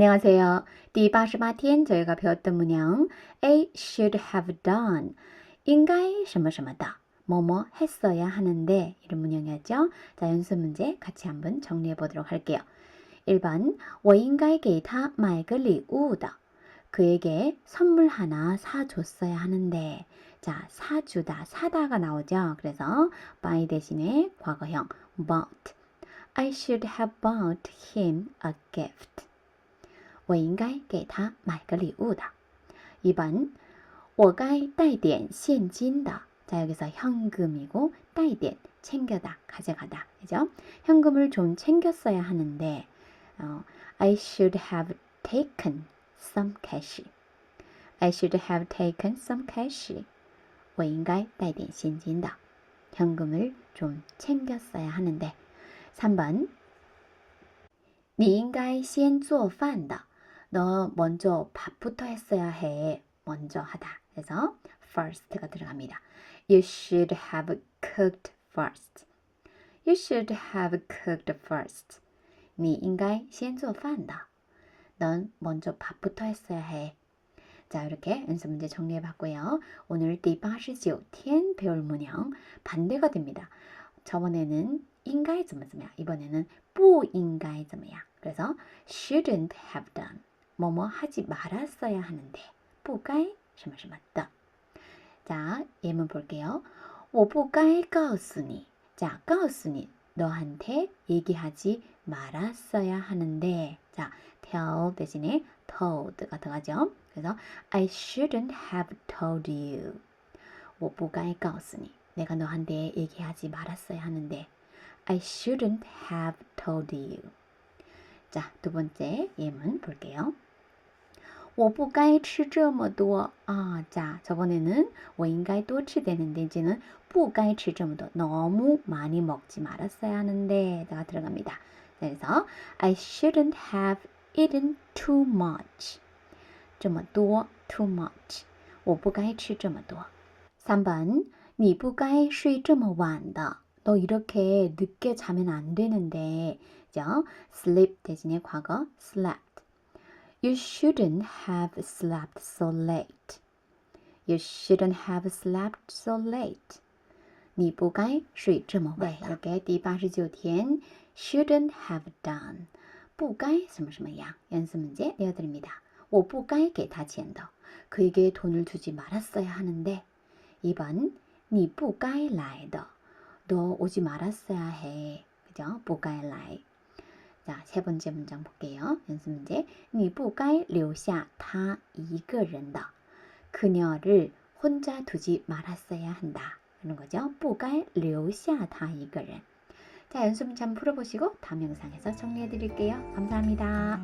안녕하세요. 第八十八天 저희가 배웠던 문형 A should have done 인가이 什么什么的 뭐뭐 했어야 하는데 이런 문형이었죠. 자, 연습 문제 같이 한번 정리해 보도록 할게요. 1번 我应该给他买个礼物的 그에게 선물 하나 사줬어야 하는데 자, 사주다, 사다가 나오죠. 그래서 buy 대신에 과거형 bought I should have bought him a gift. 我应该给他买个礼物的. 2번 我该带点现金的. 자, 여기서 현금이고 带点 챙겨다, 가져가다. 그죠? 현금을 좀 챙겼어야 하는데 어, I should have taken some cash. I should have taken some cash. 我应该带点现金的. 현금을 좀 챙겼어야 하는데 3번 你应该先做饭的. 너 먼저 밥부터 했어야 해. 먼저 하다. 그래서 first가 들어갑니다. You should have cooked first. You should have cooked first. 你应该先做饭的. 넌 먼저 밥부터 했어야 해. 자, 이렇게 연습 문제 정리해 봤고요. 오늘 第八十九天 배울 문형 반대가 됩니다. 저번에는 인가이 怎么怎么样 이번에는 不应该怎么样 그래서 shouldn't have done 뭐뭐 하지 말았어야 하는데 不该什么什么的 자, 예문 볼게요. 我不该告诉你 자, 告诉你 너한테 얘기하지 말았어야 하는데 자, tell 대신에 told가 들어가죠. 그래서 I shouldn't have told you 我不该告诉你 내가 너한테 얘기하지 말았어야 하는데 I shouldn't have told you. 자, 두 번째 예문 볼게요. 我不该吃这么多. 아, 자, 저번에는 我应该多吃 되는데 이제는 不该吃这么多. 너무 많이 먹지 말았어야 하는데가 들어갑니다. 그래서 I shouldn't have eaten too much. 这么多 too much. 我不该吃这么多. 3번 你不该睡这么晚的. 너 이렇게 늦게 자면 안 되는데. 죠? sleep 대신에 과거 slept. You shouldn't have slept so late. You shouldn't have slept so late. 你不该睡这么晚的. 네, 이렇게 第八十九天 shouldn't have done. 不该什么什么样 연습 문제 내어드립니다. 我不该给他钱的. 그에게 돈을 주지 말았어야 하는데. 2번 你不该来的. 너 오지 말았어야 해. 그죠? 不该来. 자, 세 번째 문장 볼게요. 연습 문제. 你不该留下他一个人的. 그녀를 혼자 두지 말았어야 한다. 이런 거죠. 不该留下他一个人. 자, 연습 문제 한번 풀어보시고 다음 영상에서 정리해 드릴게요. 감사합니다.